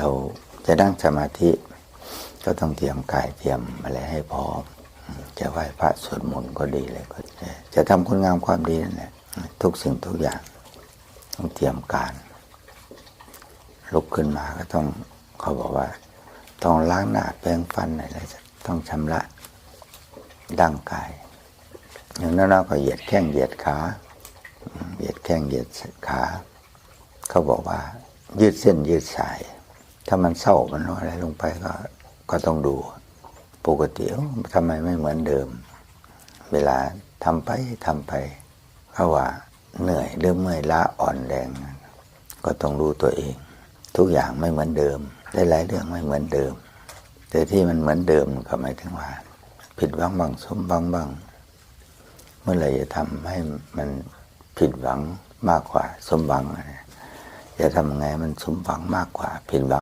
เราจะนั่งสมาธิ ก็ต้องเตรียมกายเตรียมอะไรให้พร้อม จะไหว้พระสวดมนต์ก็ดีเลยก็จะจะทำคุณงามความดีนั่นแหละทุกสิ่งทุกอย่างต้องเตรียมการลุกขึ้นมาก็ต้องเขาบอกว่า ต้องล้างหน้าแปรงฟันอะไรต้องชำระร่างกาย อย่างนั้นเราก็เหยียดแข้งเหยียดขาเหยียดแข้งเหยียดขา เขาบอกว่า ยืดเส้นยืดสาย ถ้ามันเศร้ามันอะไรลงไปก็ก็ต้องดู ปกติเอ้าทำไมไม่เหมือนเดิม เวลาทำไปทำไปเขาว่าเหนื่อยหรือเมื่อยล้าอ่อนแรง ก็ต้องรู้ตัวเอง ทุกอย่างไม่เหมือนเดิม ได้หลายเรื่องไม่เหมือนเดิม แต่ที่มันเหมือนเดิมก็หมายถึงว่า ผิดหวังบางสมหวังบางเมื่อไหร่จะทำให้มันผิดหวังมากกว่า สมหวังจะทำไงมันสมหวังมากกว่า ผิดหวัง